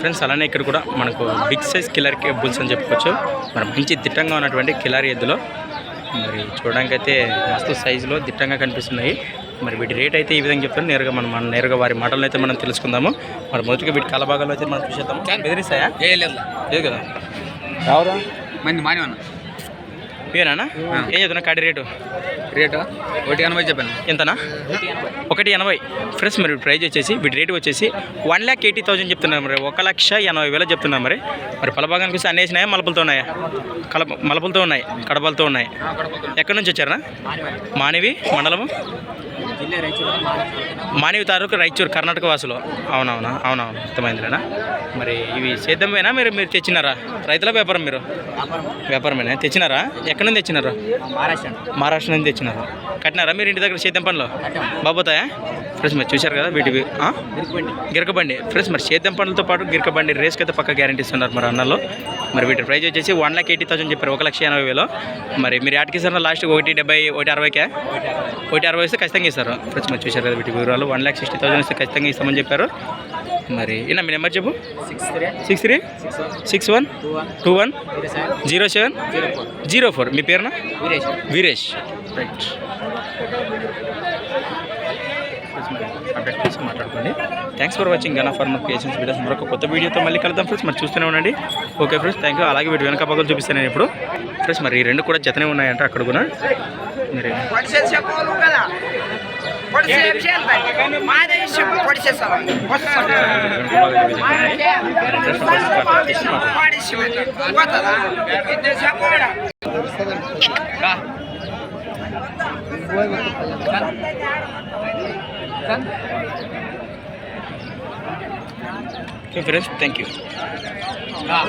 Friends అలానే ఇక్కడ కూడా మనకు బిగ్ సైజ్ కిల్లర్ బుల్స్ అని చెప్పుకోవచ్చు. మరి మంచి దిట్టంగా ఉన్నటువంటి కిలారి ఎద్దులు. మరి చూడడానికి అయితే మస్తు సైజులో దిట్టంగా కనిపిస్తున్నాయి. మరి వీటి రేట్ అయితే ఈ విధంగా చెప్తాను నేరుగా మనం మన నేరుగా వారి మాటలను అయితే మనం తెలుసుకుందాము. మరి మొదటిగా వీటి కలభాగాలు అయితే మనం చూసేద్దాము. బెదిరిస్తాయా? లేదు కదా? రావురా? మంది మానేవన్న ఇవేనా ఏం చెప్తున్నా? కాడి రేటు? రేటా? ఒకటి ఎనభై చెప్పాను ఎంతనా? ఒకటి ఎనభై. ఫ్రెండ్స్ మరి ప్రైజ్ వచ్చేసి వీటి రేటు వచ్చేసి వన్ ల్యాక్ ఎయిటీ థౌసండ్ చెప్తున్నారు మరి. ఒక లక్ష ఎనభై వేలు చెప్తున్నారు మరి. మరి పలభాగానికి వస్తే అన్నేసినాయా మలపులతో ఉన్నాయా? కలప మలపులతో ఉన్నాయి కడపలతో ఉన్నాయి. ఎక్కడి నుంచి వచ్చారా మానవి మండలము? మానవి తాలూకు రాయచూరు కర్ణాటక వాసులు. అవునవునా? అవునవును. అర్థమైందిలేనా? మరి ఇవి సేద్యమేనా మీరు మీరు తెచ్చినారా? రైతుల వ్యాపారం మీరు? వ్యాపారమేనా? తెచ్చినారా? ఎక్కడి నుంచి తెచ్చినారు? మహారాష్ట్ర మహారాష్ట్ర నుంచి తెచ్చినారు. కట్టినారా మీరు ఇంటి దగ్గర సేద్యం పనులు? బాబోతాయా ఫ్రెండ్స్ మరి చూశారు కదా వీటి ఆ? గిరకబండి. ఫ్రెండ్స్ మరి సేద్యం పనులతో పాటు గిరకబండి రేస్కి అయితే పక్క గ్యారంటీ ఇస్తున్నారు మరి అన్నలో మరి వీటి ప్రైస్ వచ్చేసి వన్ లాక్ ఎయిటీ థౌసండ్ చెప్పారు. ఒక లక్ష ఎనభై వేలు. మరి మీరు యాటికి ఇస్తారు లాస్ట్ ఒకటి డెబ్బై ఒకటి అరవైకే? ఒకటి అరవై. ఇస్తే ఖచ్చితంగా ఇస్తారు ఫ్రెండ్స్ మరి చూశారు కదా వీటి వివరాలు. వన్ ల్యాక్ సిక్స్టీ థౌసండ్ ఇస్తే ఖచ్చితంగా ఇస్తామని చెప్పారు. మరి ఇన్నా మీ నెంబర్ చెప్పు. Six three six three six one two one zero seven zero four మీ పేరునా? వీరేష్. వీరేష్. రైట్ చేసి మాట్లాడుకోండి. Thanks for watching Gana four creations videos మరొక కొత్త వీడియోతో మళ్ళీ కలుద్దాం ఫ్రెండ్స్. మరి చూస్తూనే ఉండండి. ఓకే ఫ్రెండ్స్ థ్యాంక్ యూ అలాగే వీటి వెనక పక్కలు చూపిస్తాను నేను ఇప్పుడు. ఫ్రెండ్స్ మరి ఈ రెండు కూడా జతనే ఉన్నాయంట అక్కడ కూడా. మరి kan? Okay, thank you. Ah.